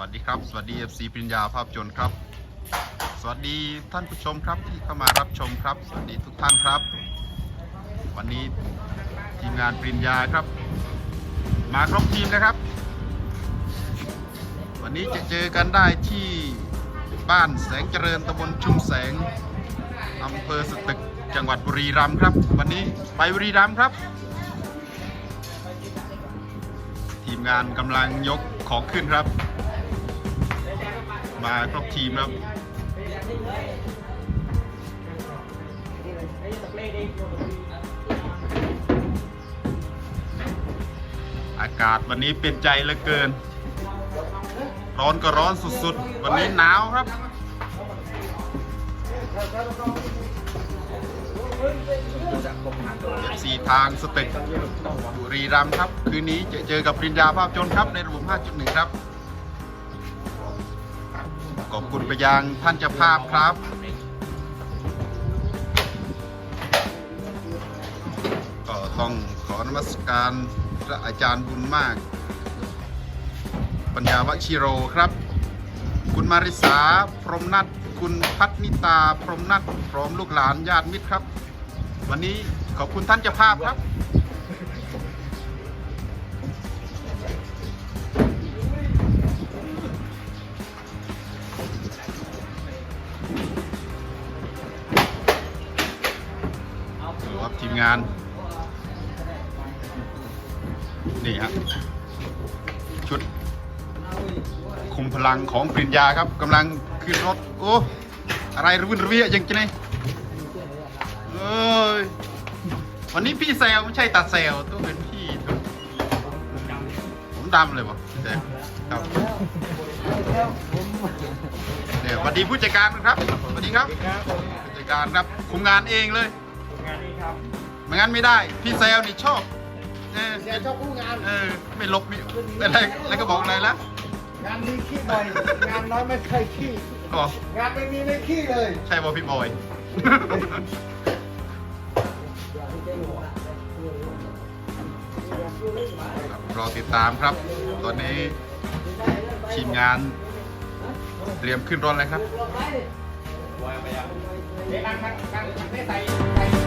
วัสดีครับสวัสดี FC ปริญญาภาพยนตร์ครับ สวัสดีท่านผู้ชมครับที่เข้ามารับชมครับ สวัสดีทุกท่านครับ วันนี้ทีมงานปริญญาครับ มาครบทีมนะครับ วันนี้จะเจอกันได้ที่บ้านแสงเจริญตำบลชุมแสงอำเภอสตึกจังหวัดบุรีรัมย์ครับ วันนี้ไปบุรีรัมย์ครับ ทีมงานกำลังยกของขึ้นครับ มาครบทีมครับอากาศวันนี้เป็นใจเหลือเกิน ร้อนก็ร้อนสุดๆ วันนี้หนาวครับสี่ทางสเต็กบุรีรัมย์ครับ คืนนี้จะเจอกับปริญญาภาพยนครับในระบบ 5.1 ครับ ขอบคุณไปยังท่านเจ้าภาพครับ ก็ต้องขอนมัสการพระอาจารย์บุญมาก ปัญญาวชิโรครับ คุณมาริสาพรมนัทคุณพัฒนิตาพรมนัทพร้อมลูกหลานญาติมิตรครับ วันนี้ขอบคุณท่านเจ้าภาพครับ ครับทีมงาน นี่ฮะชุด คุมพลังของปริญญาครับกำลังขึ้นรถ โอ้ อะไรระวินระเวียยังจะไงเอ้ยวันนี้พี่แซวไม่ใช่ตาแซวต้องเป็นพี่ผมดำเลยวะพี่แซวครับเดี๋ยวสวัสดีผู้จัดการครับสวัสดีครับผู้จัดการครับคุมงานเองเลย งานนี้ครับไม่งั้นไม่ได้ พี่แซวนี่ชอบเออเสียชอบผู้งาน เออไม่ลบไม่อะไรแล้วก็บอกอะไรละงานนี้ขี้บ่อย งานน้อยไม่เคยขี้ ก็งานไม่มีไม่ขี้เลยใช่บอพี่บอย รอติดตามครับ ตอนนี้ทีมงาน เตรียมขึ้นรถแล้วครับ เด็กนั่งข้างข้างข้างใส่